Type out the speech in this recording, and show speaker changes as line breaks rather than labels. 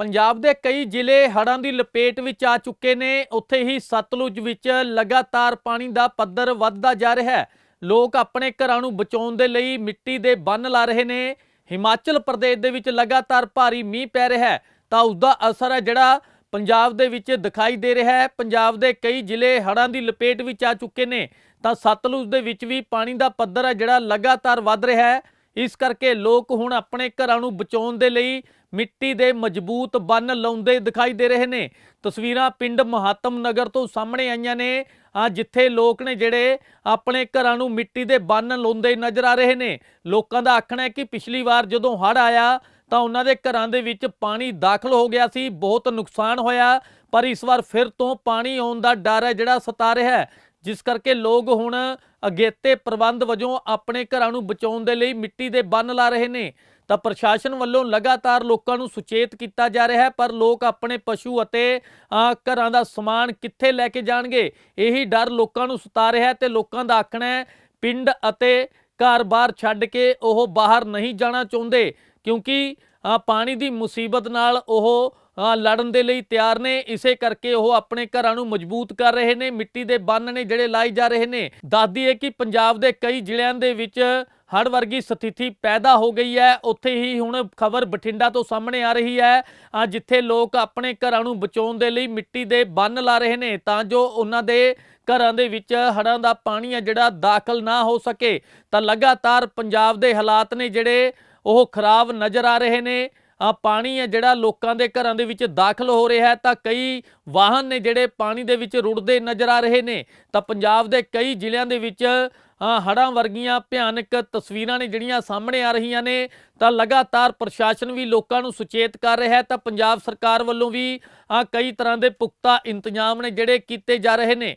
ਪੰਜਾਬ ਦੇ ਕਈ ਜ਼ਿਲ੍ਹੇ ਹੜ੍ਹਾਂ ਦੀ ਲਪੇਟ ਵਿੱਚ ਆ ਚੁੱਕੇ ਨੇ। ਉੱਥੇ ਹੀ ਸਤਲੁਜ ਵਿੱਚ ਲਗਾਤਾਰ ਪਾਣੀ ਦਾ ਪੱਧਰ ਵੱਧਦਾ ਜਾ ਰਿਹਾ ਹੈ। ਲੋਕ ਆਪਣੇ ਘਰਾਂ ਨੂੰ ਬਚਾਉਣ ਦੇ ਲਈ ਮਿੱਟੀ ਦੇ ਬੰਨ ਲਾ ਰਹੇ ਨੇ। ਹਿਮਾਚਲ ਪ੍ਰਦੇਸ਼ ਦੇ ਵਿੱਚ ਲਗਾਤਾਰ ਭਾਰੀ ਮੀਂਹ ਪੈ ਰਿਹਾ ਹੈ। ਤਾਂ ਉਸ ਦਾ ਅਸਰ ਹੈ ਜਿਹੜਾ ਪੰਜਾਬ ਦੇ ਵਿੱਚ ਦਿਖਾਈ ਦੇ ਰਿਹਾ ਹੈ। ਪੰਜਾਬ ਦੇ ਕਈ ਜ਼ਿਲ੍ਹੇ ਹੜ੍ਹਾਂ ਦੀ ਲਪੇਟ ਵਿੱਚ ਆ ਚੁੱਕੇ ਨੇ। ਤਾਂ ਸਤਲੁਜ ਦੇ ਵਿੱਚ ਵੀ ਪਾਣੀ ਦਾ ਪੱਧਰ ਹੈ ਜਿਹੜਾ ਲਗਾਤਾਰ ਵੱਧ ਰਿਹਾ ਹੈ। ਇਸ ਕਰਕੇ ਲੋਕ ਹੁਣ ਆਪਣੇ ਘਰਾਂ ਨੂੰ ਬਚਾਉਣ ਦੇ ਲਈ ਮਿੱਟੀ ਦੇ ਮਜ਼ਬੂਤ ਬੰਨ ਲਾਉਂਦੇ ਦਿਖਾਈ ਦੇ ਰਹੇ ਨੇ। ਤਸਵੀਰਾਂ ਪਿੰਡ ਮਹਾਤਮ ਨਗਰ ਤੋਂ ਸਾਹਮਣੇ ਆਈਆਂ ਨੇ। ਆ ਜਿੱਥੇ ਲੋਕ ਨੇ ਜਿਹੜੇ ਆਪਣੇ ਘਰਾਂ ਨੂੰ ਮਿੱਟੀ ਦੇ ਬੰਨ ਲਾਉਂਦੇ ਨਜ਼ਰ ਆ ਰਹੇ ਨੇ। ਲੋਕਾਂ ਦਾ ਆਖਣਾ ਹੈ ਕਿ ਪਿਛਲੀ ਵਾਰ ਜਦੋਂ ਹੜ੍ਹ ਆਇਆ ਤਾਂ ਉਹਨਾਂ ਦੇ ਘਰਾਂ ਦੇ ਵਿੱਚ ਪਾਣੀ ਦਾਖਲ ਹੋ ਗਿਆ ਸੀ। ਬਹੁਤ ਨੁਕਸਾਨ ਹੋਇਆ, ਪਰ ਇਸ ਵਾਰ ਫਿਰ ਤੋਂ ਪਾਣੀ ਆਉਣ ਦਾ ਡਰ ਹੈ ਜਿਹੜਾ ਸਤਾ ਰਿਹਾ ਹੈ। ਜਿਸ ਕਰਕੇ ਲੋਕ ਹੁਣ ਅਗੇਤੇ ਪ੍ਰਬੰਧ ਵਜੋਂ ਆਪਣੇ ਘਰਾਂ ਨੂੰ ਬਚਾਉਣ ਦੇ ਲਈ ਮਿੱਟੀ ਦੇ ਬੰਨ ਲਾ ਰਹੇ ਨੇ। ਤਾਂ ਪ੍ਰਸ਼ਾਸਨ ਵੱਲੋਂ ਲਗਾਤਾਰ ਲੋਕਾਂ ਨੂੰ ਸੁਚੇਤ ਕੀਤਾ ਜਾ ਰਿਹਾ ਹੈ, ਪਰ ਲੋਕ ਆਪਣੇ ਪਸ਼ੂ ਅਤੇ ਘਰਾਂ ਦਾ ਸਮਾਨ ਕਿੱਥੇ ਲੈ ਕੇ ਜਾਣਗੇ? ਇਹੀ ਡਰ ਲੋਕਾਂ ਨੂੰ ਸਤਾ ਰਿਹਾ ਹੈ ਤੇ ਲੋਕਾਂ ਦਾ ਆਖਣਾ ਹੈ, ਪਿੰਡ ਅਤੇ ਘਰ-ਬਾਰ ਛੱਡ ਕੇ ਉਹ ਬਾਹਰ ਨਹੀਂ ਜਾਣਾ ਚਾਹੁੰਦੇ, ਕਿਉਂਕਿ ਪਾਣੀ ਦੀ ਮੁਸੀਬਤ ਨਾਲ ਉਹ ਲੜਨ ਦੇ ਲਈ ਤਿਆਰ ਨੇ। ਇਸੇ ਕਰਕੇ ਉਹ ਆਪਣੇ ਘਰਾਂ ਨੂੰ ਮਜ਼ਬੂਤ ਕਰ ਰਹੇ ਨੇ। ਮਿੱਟੀ ਦੇ ਬੰਨ ਨੇ ਜਿਹੜੇ ਲਾਏ ਜਾ ਰਹੇ ਨੇ। ਦੱਸਦੀ ਹੈ ਕਿ ਪੰਜਾਬ ਦੇ ਕਈ ਜ਼ਿਲ੍ਹਿਆਂ ਦੇ ਵਿੱਚ ਹੜ੍ਹ ਵਰਗੀ ਸਥਿਤੀ ਪੈਦਾ ਹੋ ਗਈ ਹੈ। ਉੱਥੇ ਹੀ ਹੁਣ ਖਬਰ ਬਠਿੰਡਾ ਤੋਂ ਸਾਹਮਣੇ ਆ ਰਹੀ ਹੈ। ਜਿੱਥੇ ਲੋਕ ਆਪਣੇ ਘਰਾਂ ਨੂੰ ਬਚਾਉਣ ਦੇ ਲਈ ਮਿੱਟੀ ਦੇ ਬੰਨ ਲਾ ਰਹੇ ਨੇ, ਤਾਂ ਜੋ ਉਹਨਾਂ ਦੇ ਘਰਾਂ ਦੇ ਵਿੱਚ ਹੜ੍ਹਾਂ ਦਾ ਪਾਣੀ ਆ ਜਿਹੜਾ ਦਾਖਲ ਨਾ ਹੋ ਸਕੇ। ਤਾਂ ਲਗਾਤਾਰ ਪੰਜਾਬ ਦੇ ਹਾਲਾਤ ਨੇ ਜਿਹੜੇ ਉਹ ਖਰਾਬ ਨਜ਼ਰ ਆ ਰਹੇ ਨੇ। ਪਾਣੀ ਹੈ ਜਿਹੜਾ ਲੋਕਾਂ ਦੇ ਘਰਾਂ ਦੇ ਵਿੱਚ ਦਾਖਲ ਹੋ ਰਿਹਾ ਹੈ ਤਾਂ ਕਈ ਵਾਹਨ ਨੇ ਜਿਹੜੇ ਪਾਣੀ ਦੇ ਵਿੱਚ ਰੁੜਦੇ ਨਜ਼ਰ ਆ ਰਹੇ ਨੇ। ਤਾਂ ਪੰਜਾਬ ਦੇ ਕਈ ਜ਼ਿਲ੍ਹਿਆਂ ਦੇ ਵਿੱਚ ਅ, ਹੜ੍ਹਾਂ ਵਰਗੀਆਂ ਭਿਆਨਕ ਤਸਵੀਰਾਂ ਨੇ ਜਿਹੜੀਆਂ ਸਾਹਮਣੇ ਆ ਰਹੀਆਂ ਨੇ ਤਾਂ ਲਗਾਤਾਰ ਪ੍ਰਸ਼ਾਸਨ ਵੀ ਲੋਕਾਂ ਨੂੰ ਸੁਚੇਤ ਕਰ ਰਿਹਾ ਹੈ। ਤਾਂ ਪੰਜਾਬ ਸਰਕਾਰ ਵੱਲੋਂ ਵੀ ਕਈ ਤਰ੍ਹਾਂ ਦੇ ਪੁਖਤਾ ਇੰਤਜ਼ਾਮ ਨੇ ਜਿਹੜੇ ਕੀਤੇ ਜਾ ਰਹੇ ਨੇ।